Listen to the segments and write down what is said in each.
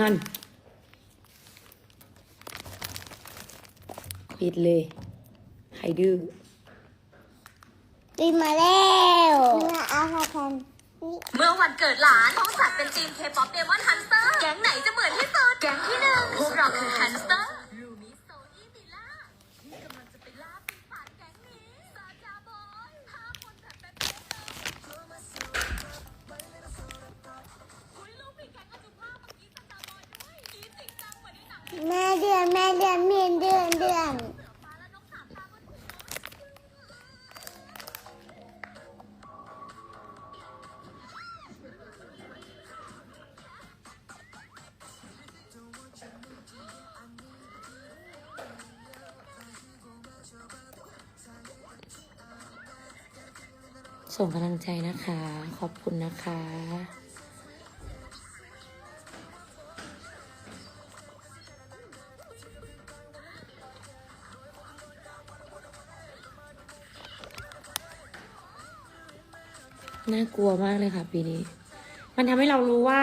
นั่น ปิดเลยใครดื้อปีมาแล้วมาเอาค่ะแทนนี่เมื่อวันเกิดหลานต้องจัดเป็นทีมเคป๊อปเดมอนฮันเตอร์ แก๊งไหนจะเหมือนที่สุด แก๊งที่หนึ่งพวกเราคือฮันเต แม่เดือนแม่เดือนมีนเดือนเดือนส่งกำลังใจนะคะ ขอบคุณนะคะ น่ากลัวมากเลยค่ะ ปีนี้ มันทำให้เรารู้ว่า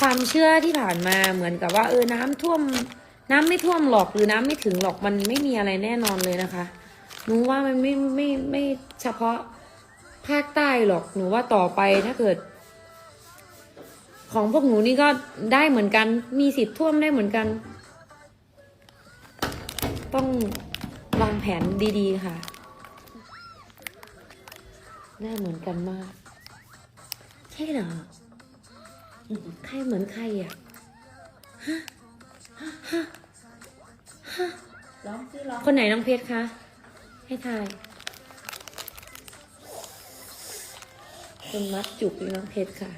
ความเชื่อที่ผ่านมาเหมือนกับว่า เออน้ำท่วม น้ำไม่ท่วมหรอกหรือน้ำไม่ถึงหรอกมันไม่มีอะไรแน่นอนเลยนะคะหนูว่ามันไม่ไม่ไม่เฉพาะภาคใต้หรอกหนูว่าต่อไปถ้าเกิด ของพวกหนูนี่ก็ได้เหมือนกัน มีสิทธิ์ท่วมได้เหมือนกัน ต้องวางแผนดี ๆ ค่ะ ได้เหมือนกันมาก ใช่เหรอ ใครเหมือนใครอะร้องสิร้องคนไหนน้องเพชรคะ ให้ทายคนมัดจุกนี่น้องเพชรค่ะ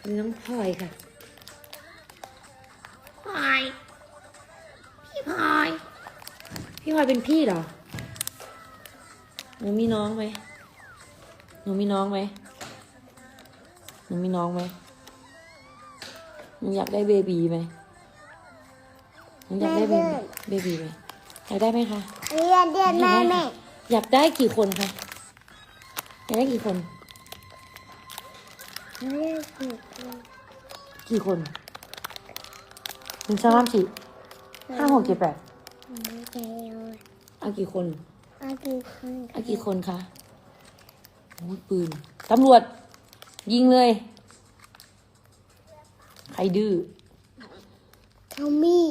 อันนี้น้องพลอยค่ะพลอย พี่พลอย พี่พลอยเป็นพี่เหรอหนูมีน้องไหม หนูมีน้องไหมหนูมีน้องไหมหนูอยากได้เบบีไหมหนูอยากได้เบบีเบบีไหมอยากได้ไหมคะเดือนเดือนแม่แม่อยากได้กี่คนคะอยากได้กี่คนเดือนสิบกี่คนหนึ่งสองสามสี่ห้าหกเจ็ดแปดไม่ใจเลยเอากี่คนอากี่คนเอากี่คนคะ โอ้ยปืน ตำรวจ ยิงเลย ใครดื้อทอมมี่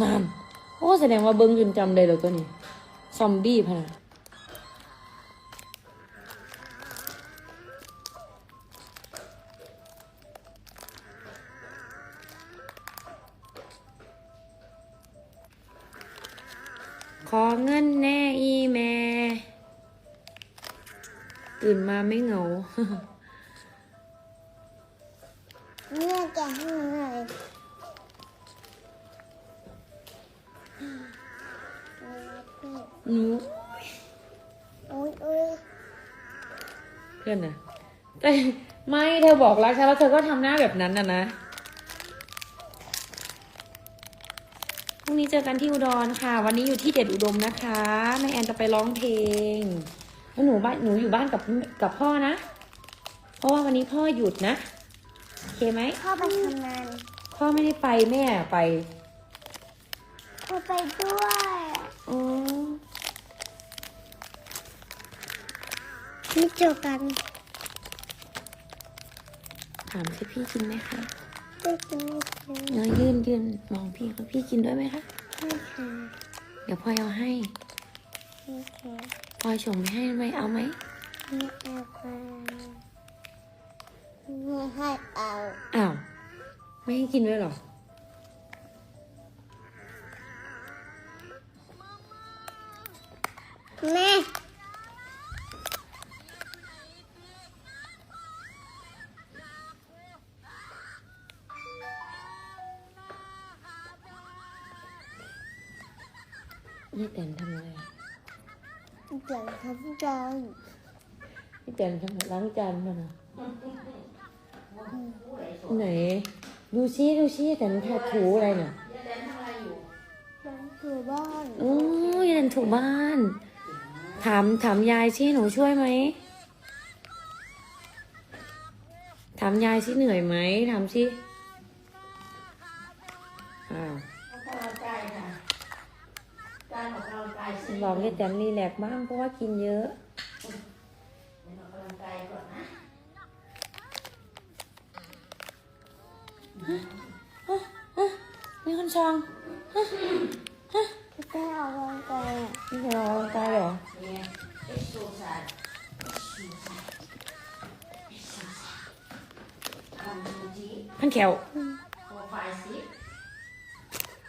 นาน โอ้ แสดงว่าเบิ้งจนจำได้แล้วตัวนี้ ซอมบี้พะนะ อเงินแน่อีแม่ ตื่นมาไม่เหงา เนี่ยแกะให้หนูหน่อยหนูโอ้ยโอ้ยเพื่อนนะแต่ไม่เธอบอกรักฉันแล้วเธอก็ทำหน้าแบบนั้นนะนะพรุ่งนี้ เจอกันที่อุดรค่ะ วันนี้อยู่ที่เด็ดอุดมนะคะแม่แอนจะไปร้องเพลงแล้วหนูบ้านหนูอยู่บ้านกับกับพ่อนะ เพราะว่าวันนี้พ่อหยุดนะโอเคไหมพ่อไปทำงาน พ่อไม่ได้ไปแม่ไปพ่อไปด้วยอ๋อไม่เจอกัน ถามสิพี่กินไหมคะไม่กินไม่กิน เนื้อยื่นยื่นมองพี่เขาพี่กินด้วยไหมคะไม่ค่ะ เดี๋ยวพ่อยเอาให้ไม่ค่ะพลอยส่งไปให้ไหมเอาไหมไม่เอาค่ะไม่ให้เอาอ้าวไม่ให้กินด้วยเหรอแม่ นี่แตนทำอะไรอะเดี๋ยวทำจานนี่แตนทำล้างจานมานะไหน ดูซิดูซิแตนทาถูอะไรน่ะฉันอยู่บ้านโอ้ยแตนถูบ้าน ถามถามยายซิหนูช่วยไหมามยายสิเหนื่อยไหมถามสิอ้าว ออกกำลังกายค่ะ การออกกำลังกายสิบอกให้แตมรีแลกซ์บ้างเพราะว่ากินเยอะออกกำลังกายก่อนนะมีคนชองการออกกำลังกายอะมีคนออกกำลังกายเหรอเนี่ยเอ็กซ์โซไซส์ทำดูจีพันแขว โปรไฟล์สิ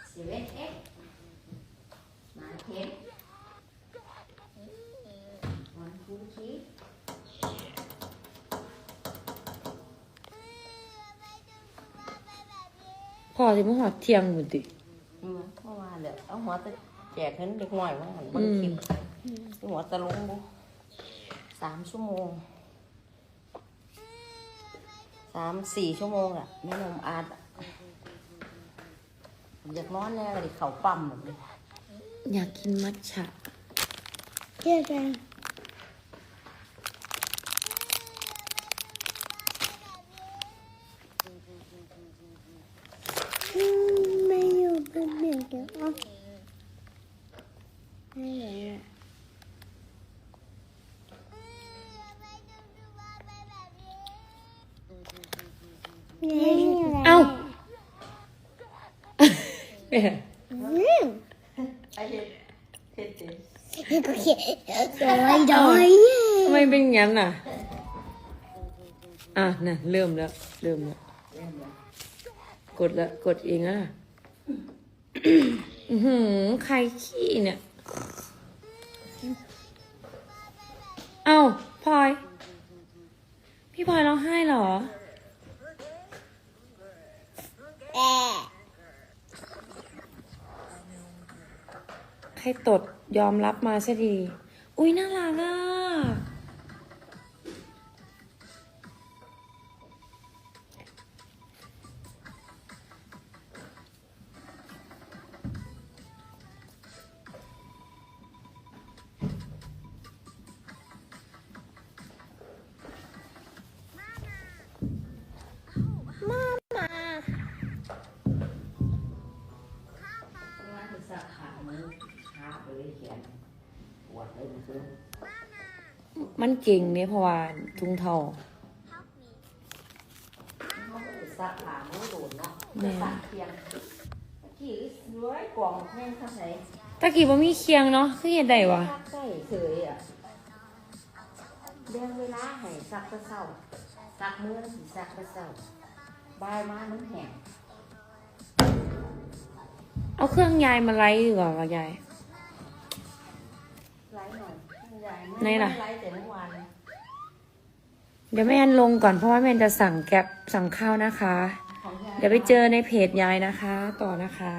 เซเว่นเอ็กซ์มาเทนวันทูที พอสิมาหอดเที่ยงหมดดิอืมเมื่อวานเดี๋ยวเอาหัวตะแจกเงินเด็กหน่อยว่าหันเบางคลิปหัวตะลงบุสามชั่วโมงสามสี่ชั่วโมงอะแม่นมอาดอะอยากนอนแน่เลยเขาปั๊มแบบนี้ อยากกินมัทฉะเชื่อใจไม่อยู่เป็นเบียดเดี๋ยวอะไม่เลยอะไม่อยู่แล้ว เอ้า ไอเห็ดเห็ดเจ๋งโอเคโดยโดยทำไมเป็นงั้นน่ะ อะน่ะเริ่มแล้ว เริ่มแล้ว กดละกดเองอะอือหือใครขี้เนี่ย เอ้าพลอย พี่พลอยร้องไห้เหรอ แอ ให้ตดยอมรับมาซะดี อุ้ยน่ารักอะว่าจะสักขามือขาไปเลยแขนปวดเลยมันคือมันเก่งเนี่ยเพราะว่าทุงเทาเขาไปสักขามือโดนเนาะแม่สักเพียงขี่ร้อยกล่องแม่งข้างไหนตะกี้ว่ามีเคียงเนาะคือเหตุใดวะซักใส่เฉยอะแบ่งเวลาให้ซักแตะเศร้าซักมือสิซักแตะเศร้าบายมามันแห้งเอาเครื่องยายมาไล่ดีกว่ายาย ไหนล่ะไลฟ์แต่เมื่อวานเดี๋ยวแม่แอนลงก่อนเพราะว่าแม่แอนจะสั่งแก๊บสั่งข้าวนะคะ ของยายเดี๋ยวไปเจอในเพจยายนะคะ ต่อนะคะ